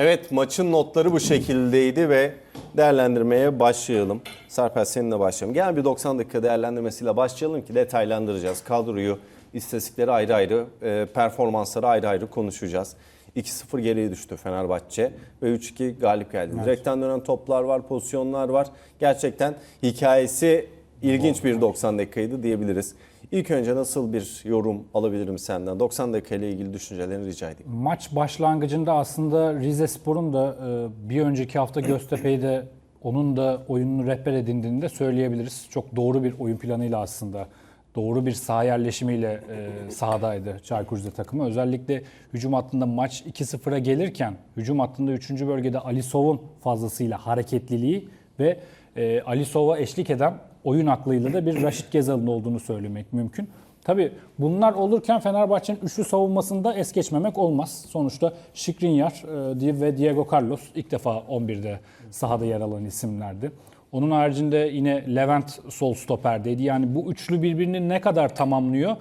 Evet maçın notları bu şekildeydi ve değerlendirmeye başlayalım. Sarper seninle başlayalım. Gel bir 90 dakika değerlendirmesiyle başlayalım ki detaylandıracağız. Kadroyu, istatistikleri ayrı ayrı, e, performansları ayrı ayrı konuşacağız. 2-0 geriye düştü Fenerbahçe ve 3-2 galip geldi. Direkten dönen toplar var, pozisyonlar var. Gerçekten hikayesi ilginç bir 90 dakikaydı diyebiliriz. İlk önce nasıl bir yorum alabilirim senden? 90 dakika ile ilgili düşüncelerini rica edeyim. Maç başlangıcında aslında Rize Spor'un da e, bir önceki hafta Göztepe'yi de onun da oyununu rehber edindiğini de söyleyebiliriz. Çok doğru bir oyun planıyla aslında doğru bir saha yerleşimiyle e, sahadaydı Çaykur Rize takımı. Özellikle hücum hattında maç 2-0'a gelirken hücum hattında 3. bölgede Alisov'un fazlasıyla hareketliliği ve e, Alisov'a eşlik eden oyun aklıyla da bir Raşit Gezal'ın olduğunu söylemek mümkün. Tabii bunlar olurken Fenerbahçe'nin üçlü savunmasında es geçmemek olmaz. Sonuçta Şikrinyar e, ve Diego Carlos ilk defa 11'de sahada yer alan isimlerdi. Onun haricinde yine Levent sol stoperdeydi. Yani bu üçlü birbirini ne kadar tamamlıyor?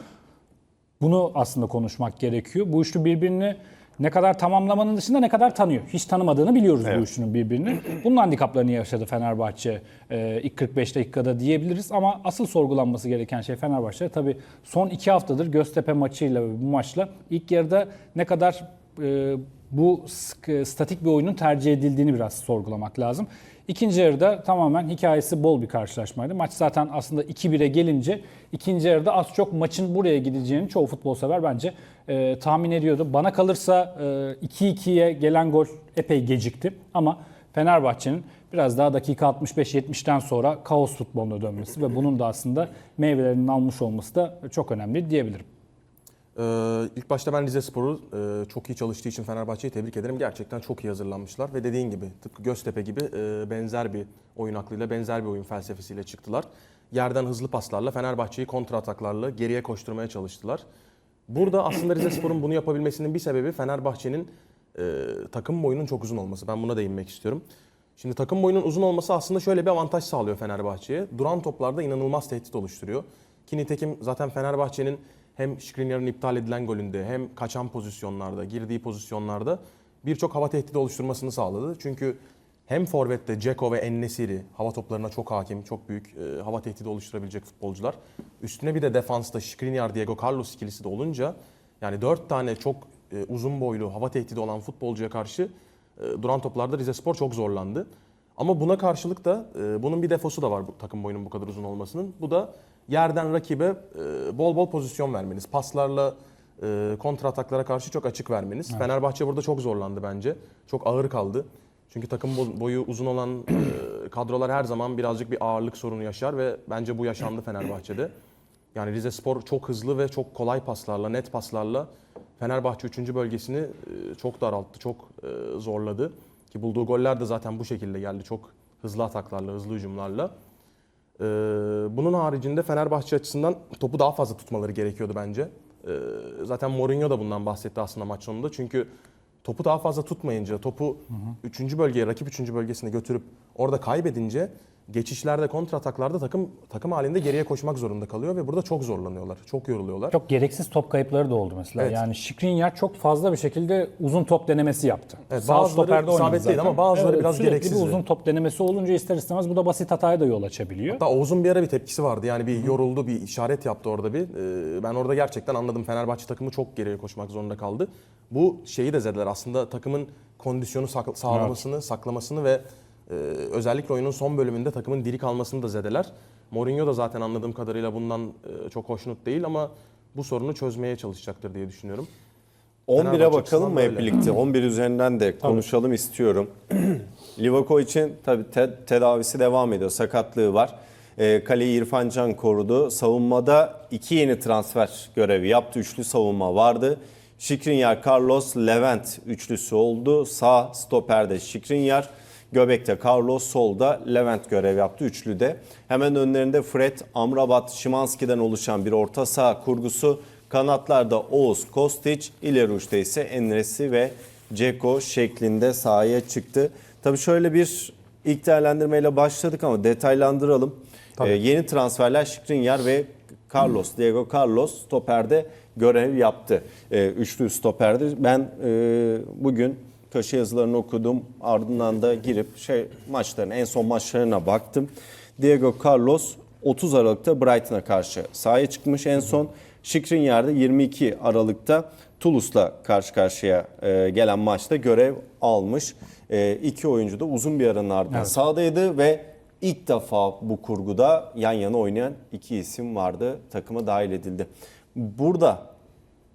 Bunu aslında konuşmak gerekiyor. Bu üçlü birbirini ne kadar tamamlamanın dışında ne kadar tanıyor. Hiç tanımadığını biliyoruz bu üçlünün birbirini. Bunun handikaplarını yaşadı Fenerbahçe e, ilk 45 dakikada diyebiliriz. Ama asıl sorgulanması gereken şey Fenerbahçe tabii son iki haftadır Göztepe maçıyla ve bu maçla ilk yarıda ne kadar e, bu sık- statik bir oyunun tercih edildiğini biraz sorgulamak lazım. İkinci yarıda tamamen hikayesi bol bir karşılaşmaydı. Maç zaten aslında 2-1'e gelince ikinci yarıda az çok maçın buraya gideceğini çoğu futbol sever bence e, tahmin ediyordu. Bana kalırsa e, 2-2'ye gelen gol epey gecikti ama Fenerbahçe'nin biraz daha dakika 65-70'ten sonra kaos futboluna dönmesi ve bunun da aslında meyvelerinin almış olması da çok önemli diyebilirim. Ee, ilk başta ben Rize Spor'u e, çok iyi çalıştığı için Fenerbahçe'yi tebrik ederim. Gerçekten çok iyi hazırlanmışlar ve dediğin gibi tıpkı Göztepe gibi e, benzer bir oyun aklıyla, benzer bir oyun felsefesiyle çıktılar. Yerden hızlı paslarla Fenerbahçe'yi kontra ataklarla geriye koşturmaya çalıştılar. Burada aslında Rize Spor'un bunu yapabilmesinin bir sebebi Fenerbahçe'nin e, takım boyunun çok uzun olması. Ben buna değinmek istiyorum. Şimdi takım boyunun uzun olması aslında şöyle bir avantaj sağlıyor Fenerbahçe'ye. Duran toplarda inanılmaz tehdit oluşturuyor. Ki nitekim zaten Fenerbahçe'nin hem Skriniar'ın iptal edilen golünde hem kaçan pozisyonlarda, girdiği pozisyonlarda birçok hava tehdidi oluşturmasını sağladı. Çünkü hem forvette Ceko ve Ennesiri hava toplarına çok hakim, çok büyük e, hava tehdidi oluşturabilecek futbolcular. Üstüne bir de defansta Skriniar, Diego Carlos ikilisi de olunca yani dört tane çok e, uzun boylu hava tehdidi olan futbolcuya karşı e, duran toplarda Rizespor çok zorlandı. Ama buna karşılık da e, bunun bir defosu da var bu takım boyunun bu kadar uzun olmasının. Bu da yerden rakibe e, bol bol pozisyon vermeniz. Paslarla e, kontra ataklara karşı çok açık vermeniz. Fenerbahçe burada çok zorlandı bence. Çok ağır kaldı. Çünkü takım bo- boyu uzun olan e, kadrolar her zaman birazcık bir ağırlık sorunu yaşar ve bence bu yaşandı Fenerbahçe'de. Yani Rize Spor çok hızlı ve çok kolay paslarla, net paslarla Fenerbahçe 3. bölgesini çok daralttı, çok zorladı. Ki bulduğu goller de zaten bu şekilde geldi. Çok hızlı ataklarla, hızlı hücumlarla. Ee, bunun haricinde Fenerbahçe açısından topu daha fazla tutmaları gerekiyordu bence. Ee, zaten Mourinho da bundan bahsetti aslında maç sonunda. Çünkü topu daha fazla tutmayınca, topu 3. bölgeye, rakip 3. bölgesine götürüp orada kaybedince geçişlerde, kontrataklarda takım takım halinde geriye koşmak zorunda kalıyor ve burada çok zorlanıyorlar. Çok yoruluyorlar. Çok gereksiz top kayıpları da oldu mesela. Evet. Yani Şikrinyar çok fazla bir şekilde uzun top denemesi yaptı. Evet, Sağ bazıları isabetliydi zaten. ama bazıları biraz sürekli gereksizdi. bir uzun top denemesi olunca ister istemez bu da basit hataya da yol açabiliyor. Hatta Oğuz'un bir ara bir tepkisi vardı. Yani bir yoruldu, bir işaret yaptı orada bir. Ee, ben orada gerçekten anladım. Fenerbahçe takımı çok geriye koşmak zorunda kaldı. Bu şeyi de zedeler aslında takımın kondisyonu sağlamasını, saklamasını ve e, özellikle oyunun son bölümünde takımın diri kalmasını da zedeler. Mourinho da zaten anladığım kadarıyla bundan e, çok hoşnut değil ama bu sorunu çözmeye çalışacaktır diye düşünüyorum. 11'e Fenerbahçe bakalım mı hep birlikte? 11 üzerinden de konuşalım istiyorum. Livakovic'in tabii te- tedavisi devam ediyor. Sakatlığı var. E, kaleyi İrfan Can korudu. Savunmada iki yeni transfer görevi yaptı. Üçlü savunma vardı. Şikrinyar, Carlos, Levent üçlüsü oldu. Sağ stoperde Şikrinyar, Göbek'te Carlos, solda Levent görev yaptı üçlüde. Hemen önlerinde Fred, Amrabat, Şimanski'den oluşan bir orta saha kurgusu. Kanatlarda Oğuz, Kostić, ileri uçta ise Enresi ve Ceko şeklinde sahaya çıktı. Tabii şöyle bir ilk değerlendirmeyle başladık ama detaylandıralım. Ee, yeni transferler Şikrinyar ve Carlos, Diego Carlos stoperde görev yaptı. Ee, üçlü stoperde. Ben e, bugün köşe yazılarını okudum. Ardından da girip şey maçların en son maçlarına baktım. Diego Carlos 30 Aralık'ta Brighton'a karşı sahaya çıkmış en son. Skriniar'da 22 Aralık'ta Toulouse'la karşı karşıya e, gelen maçta görev almış. E, iki oyuncu da uzun bir aranın ardından Evet. sahadaydı ve ilk defa bu kurguda yan yana oynayan iki isim vardı. Takıma dahil edildi. Burada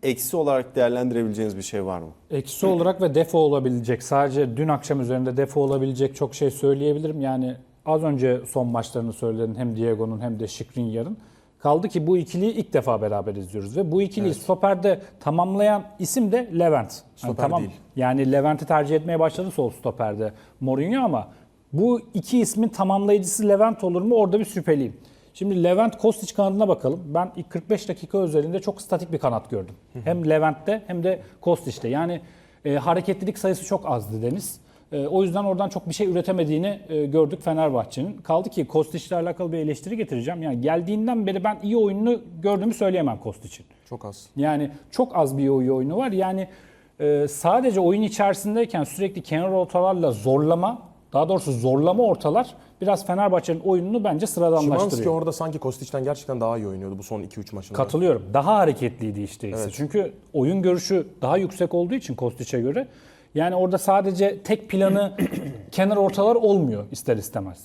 eksi olarak değerlendirebileceğiniz bir şey var mı? Eksi olarak ve defo olabilecek, sadece dün akşam üzerinde defo olabilecek çok şey söyleyebilirim. Yani az önce son maçlarını söyledin hem Diego'nun hem de Skriniar'ın. Kaldı ki bu ikiliyi ilk defa beraber izliyoruz ve bu ikiliyi stoperde tamamlayan isim de Levent. Yani Stoper değil. Yani Levent'i tercih etmeye başladı sol stoperde Mourinho ama bu iki ismin tamamlayıcısı Levent olur mu orada bir şüpheliyim. Şimdi Levent Kostić kanadına bakalım. Ben ilk 45 dakika özelinde çok statik bir kanat gördüm. Hem Levent'te hem de Kostić'te. Yani e, hareketlilik sayısı çok azdı Deniz. E, o yüzden oradan çok bir şey üretemediğini e, gördük Fenerbahçe'nin. Kaldı ki Kostić'le alakalı bir eleştiri getireceğim. Yani geldiğinden beri ben iyi oyununu gördüğümü söyleyemem Kostić'in. Çok az. Yani çok az bir iyi oyunu var. Yani e, sadece oyun içerisindeyken sürekli kenar ortalarla zorlama, daha doğrusu zorlama ortalar biraz Fenerbahçe'nin oyununu bence Şimanski sıradanlaştırıyor. orada sanki Kostic'ten gerçekten daha iyi oynuyordu bu son 2-3 maçında. Katılıyorum. Daha hareketliydi işte. Evet. Çünkü oyun görüşü daha yüksek olduğu için Kostić'e göre. Yani orada sadece tek planı kenar ortalar olmuyor ister istemez.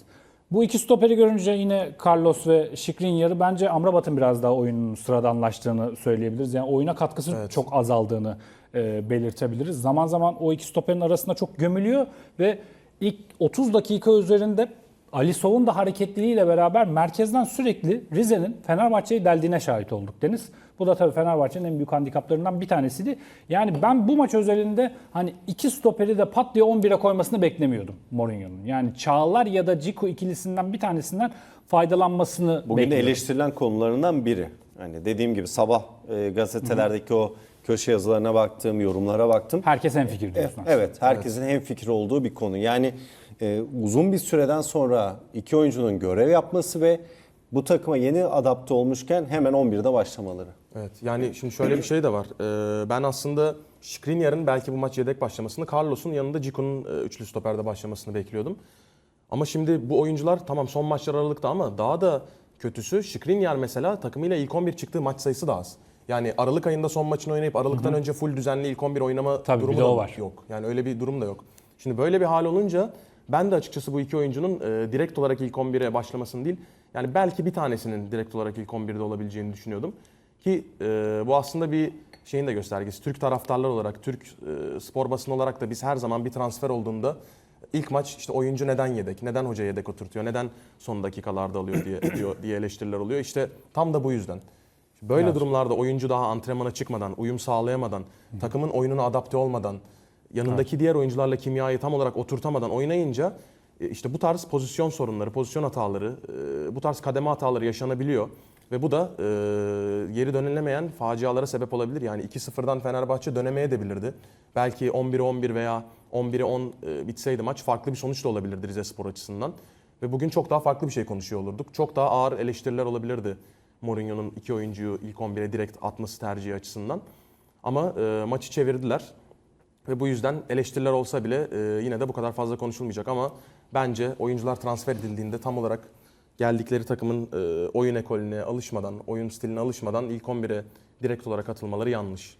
Bu iki stoperi görünce yine Carlos ve Skriniar'ı bence Amrabat'ın biraz daha oyunun sıradanlaştığını söyleyebiliriz. Yani oyuna katkısı Evet. çok azaldığını e, belirtebiliriz. Zaman zaman o iki stoperin arasında çok gömülüyor ve ilk 30 dakika üzerinde Ali Sov'un da hareketliliğiyle beraber merkezden sürekli Rize'nin Fenerbahçe'yi deldiğine şahit olduk Deniz. Bu da tabii Fenerbahçe'nin en büyük handikaplarından bir tanesiydi. Yani ben bu maç özelinde hani iki stoperi de pat diye 11'e koymasını beklemiyordum Mourinho'nun. Yani Çağlar ya da Ciku ikilisinden bir tanesinden faydalanmasını Bugün bekliyordum. eleştirilen konularından biri. Hani dediğim gibi sabah e, gazetelerdeki o köşe yazılarına baktım, yorumlara baktım. Herkes en fikir diyorsun. Evet, herkesin hem fikir olduğu bir konu. Yani e, uzun bir süreden sonra iki oyuncunun görev yapması ve bu takıma yeni adapte olmuşken hemen 11'de başlamaları. Evet yani şimdi şöyle bir şey de var. Ee, ben aslında Skriniar'ın belki bu maç yedek başlamasını, Carlos'un yanında Cicu'nun e, üçlü stoperde başlamasını bekliyordum. Ama şimdi bu oyuncular tamam son maçlar aralıkta ama daha da kötüsü Skriniar mesela takımıyla ilk 11 çıktığı maç sayısı da az. Yani Aralık ayında son maçını oynayıp Aralık'tan önce full düzenli ilk 11 oynama Tabii, bir durumu da var. yok. Yani öyle bir durum da yok. Şimdi böyle bir hal olunca ben de açıkçası bu iki oyuncunun e, direkt olarak ilk 11'e başlamasını değil, yani belki bir tanesinin direkt olarak ilk 11'de olabileceğini düşünüyordum. Ki e, bu aslında bir şeyin de göstergesi. Türk taraftarlar olarak, Türk e, spor basını olarak da biz her zaman bir transfer olduğunda ilk maç işte oyuncu neden yedek, neden hoca yedek oturtuyor, neden son dakikalarda alıyor diye diyor, diye eleştiriler oluyor. İşte tam da bu yüzden. Böyle Evet. durumlarda oyuncu daha antrenmana çıkmadan, uyum sağlayamadan, takımın oyununa adapte olmadan, yanındaki diğer oyuncularla kimyayı tam olarak oturtamadan oynayınca e, işte bu tarz pozisyon sorunları, pozisyon hataları, e, bu tarz kademe hataları yaşanabiliyor. Ve bu da e, geri dönülemeyen facialara sebep olabilir. Yani 2-0'dan Fenerbahçe dönemeye de bilirdi. Belki 11'e 11 veya 11'e 10 e, bitseydi maç farklı bir sonuç da olabilirdi Rizespor açısından. Ve bugün çok daha farklı bir şey konuşuyor olurduk. Çok daha ağır eleştiriler olabilirdi Mourinho'nun iki oyuncuyu ilk 11'e direkt atması tercihi açısından. Ama e, maçı çevirdiler. Ve bu yüzden eleştiriler olsa bile e, yine de bu kadar fazla konuşulmayacak ama bence oyuncular transfer edildiğinde tam olarak geldikleri takımın e, oyun ekolüne alışmadan, oyun stiline alışmadan ilk 11'e direkt olarak atılmaları yanlış.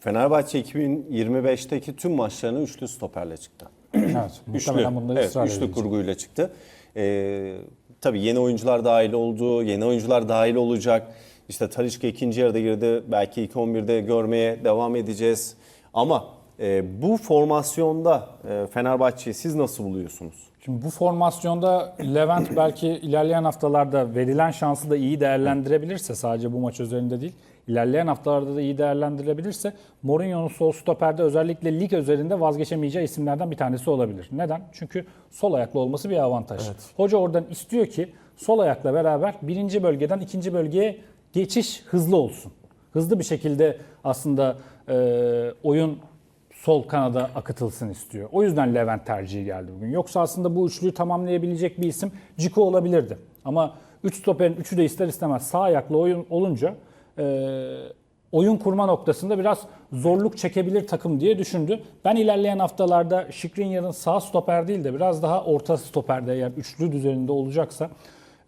Fenerbahçe 2025'teki tüm maçlarını üçlü stoperle çıktı. Evet, Üçlü, evet, üçlü edecek. kurguyla çıktı. Ee, tabii yeni oyuncular dahil oldu, yeni oyuncular dahil olacak. İşte Talişka ikinci yarıda girdi. Belki ilk 11'de görmeye devam edeceğiz. Ama e, bu formasyonda e, Fenerbahçe'yi siz nasıl buluyorsunuz? Şimdi bu formasyonda Levent belki ilerleyen haftalarda verilen şansı da iyi değerlendirebilirse sadece bu maç üzerinde değil, ilerleyen haftalarda da iyi değerlendirebilirse Mourinho'nun sol stoperde özellikle lig üzerinde vazgeçemeyeceği isimlerden bir tanesi olabilir. Neden? Çünkü sol ayaklı olması bir avantaj. Hoca oradan istiyor ki sol ayakla beraber birinci bölgeden ikinci bölgeye geçiş hızlı olsun. Hızlı bir şekilde aslında e, oyun sol kanada akıtılsın istiyor. O yüzden Levent tercihi geldi bugün. Yoksa aslında bu üçlüyü tamamlayabilecek bir isim Ciku olabilirdi. Ama 3 stoperin üçü de ister istemez sağ ayaklı oyun olunca e, oyun kurma noktasında biraz zorluk çekebilir takım diye düşündü. Ben ilerleyen haftalarda Skriniar'ın sağ stoper değil de biraz daha orta stoperde eğer üçlü düzeninde olacaksa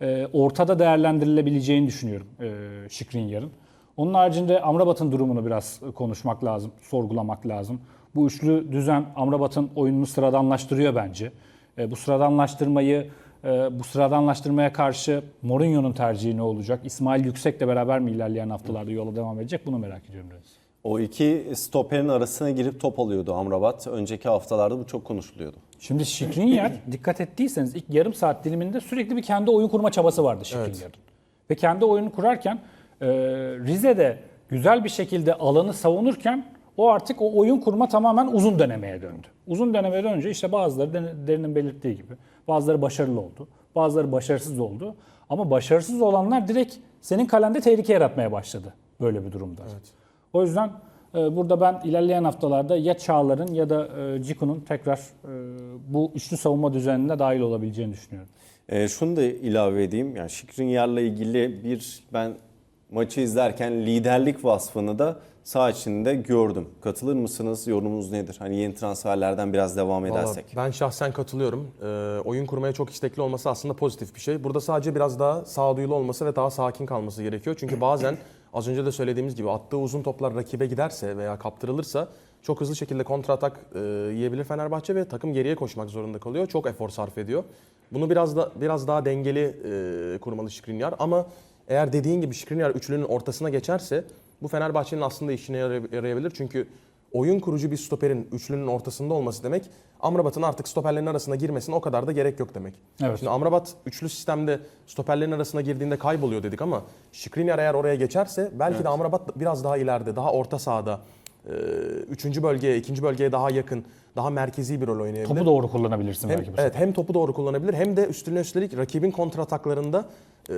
e, ortada değerlendirilebileceğini düşünüyorum e, Skriniar'ın. Onun haricinde Amrabat'ın durumunu biraz konuşmak lazım, sorgulamak lazım. Bu üçlü düzen Amrabat'ın oyununu sıradanlaştırıyor bence. E, bu sıradanlaştırmayı, e, bu sıradanlaştırmaya karşı Mourinho'nun tercihi ne olacak? İsmail Yüksek'le beraber mi ilerleyen haftalarda yola devam edecek? Bunu merak ediyorum biraz. O iki stoperin arasına girip top alıyordu Amrabat. Önceki haftalarda bu çok konuşuluyordu. Şimdi Skriniar dikkat ettiyseniz ilk yarım saat diliminde sürekli bir kendi oyun kurma çabası vardı Skriniar'ın. Ve kendi oyunu kurarken e, Rize'de güzel bir şekilde alanı savunurken o artık o oyun kurma tamamen uzun denemeye döndü. Uzun denemeye dönünce işte bazıları Derin'in belirttiği gibi bazıları başarılı oldu. Bazıları başarısız oldu. Ama başarısız olanlar direkt senin kalende tehlike yaratmaya başladı böyle bir durumda. O yüzden e, burada ben ilerleyen haftalarda ya Çağlar'ın ya da e, Ciku'nun tekrar e, bu üçlü savunma düzenine dahil olabileceğini düşünüyorum. E, şunu da ilave edeyim. Yani Skriniar'la ilgili bir ben maçı izlerken liderlik vasfını da saha içinde gördüm. Katılır mısınız? Yorumunuz nedir? Hani yeni transferlerden biraz devam Vallahi edersek. ben şahsen katılıyorum. Ee, oyun kurmaya çok istekli olması aslında pozitif bir şey. Burada sadece biraz daha sağduyulu olması ve daha sakin kalması gerekiyor. Çünkü bazen az önce de söylediğimiz gibi attığı uzun toplar rakibe giderse veya kaptırılırsa çok hızlı şekilde kontratak e, yiyebilir Fenerbahçe ve takım geriye koşmak zorunda kalıyor. Çok efor sarf ediyor. Bunu biraz da biraz daha dengeli e, kurmalı Skriniar ama eğer dediğin gibi Skriniar üçlünün ortasına geçerse bu Fenerbahçe'nin aslında işine yaray- yarayabilir. Çünkü oyun kurucu bir stoperin üçlünün ortasında olması demek Amrabat'ın artık stoperlerin arasına girmesine o kadar da gerek yok demek. Evet. Şimdi Amrabat üçlü sistemde stoperlerin arasına girdiğinde kayboluyor dedik ama Skriniar eğer oraya geçerse belki de Amrabat biraz daha ileride, daha orta sahada, üçüncü bölgeye, ikinci bölgeye daha yakın, daha merkezi bir rol oynayabilir. Topu doğru kullanabilirsin Hem, belki bu sefer. evet hem topu doğru kullanabilir hem de üstüne üstelik rakibin kontrataklarında e,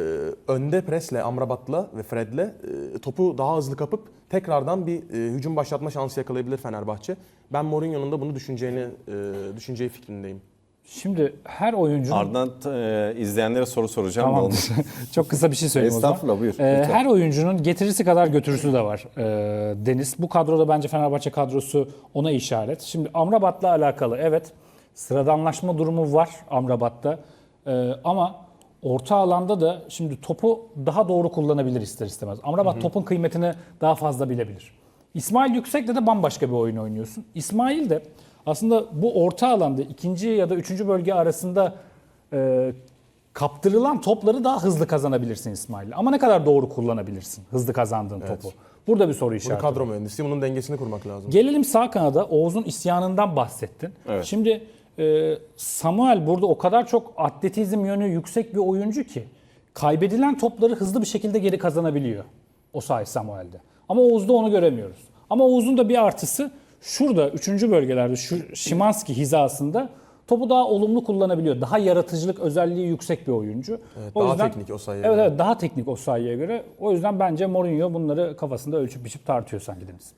önde presle, Amrabat'la ve Fred'le e, topu daha hızlı kapıp tekrardan bir e, hücum başlatma şansı yakalayabilir Fenerbahçe. Ben Mourinho'nun da bunu düşüneceğini e, düşüneceği fikrindeyim. Şimdi her oyuncunun Ardından e, izleyenlere soru soracağım. Tamam. Çok kısa bir şey söyleyeyim o zaman. Estağfurullah, buyur. Lütfen. her oyuncunun getirisi kadar götürüsü de var ee, Deniz. Bu kadroda bence Fenerbahçe kadrosu ona işaret. Şimdi Amrabat'la alakalı evet sıradanlaşma durumu var Amrabat'ta. Ee, ama orta alanda da şimdi topu daha doğru kullanabilir ister istemez. Amrabat topun kıymetini daha fazla bilebilir. İsmail Yüksek'le de bambaşka bir oyun oynuyorsun. İsmail de aslında bu orta alanda ikinci ya da üçüncü bölge arasında e, kaptırılan topları daha hızlı kazanabilirsin İsmail. Ama ne kadar doğru kullanabilirsin hızlı kazandığın topu? Burada bir soru Bunu işareti. kadro mühendisi, bunun dengesini kurmak lazım. Gelelim sağ kanada Oğuz'un isyanından bahsettin. Evet. Şimdi e, Samuel burada o kadar çok atletizm yönü yüksek bir oyuncu ki kaybedilen topları hızlı bir şekilde geri kazanabiliyor. O sahi Samuel'de. Ama Oğuz'da onu göremiyoruz. Ama Oğuz'un da bir artısı şurada 3. bölgelerde şu Şimanski hizasında topu daha olumlu kullanabiliyor. Daha yaratıcılık özelliği yüksek bir oyuncu. Evet, daha teknik o sayıya Evet, göre. evet daha teknik o sayıya göre. O yüzden bence Mourinho bunları kafasında ölçüp biçip tartıyor sanki Deniz.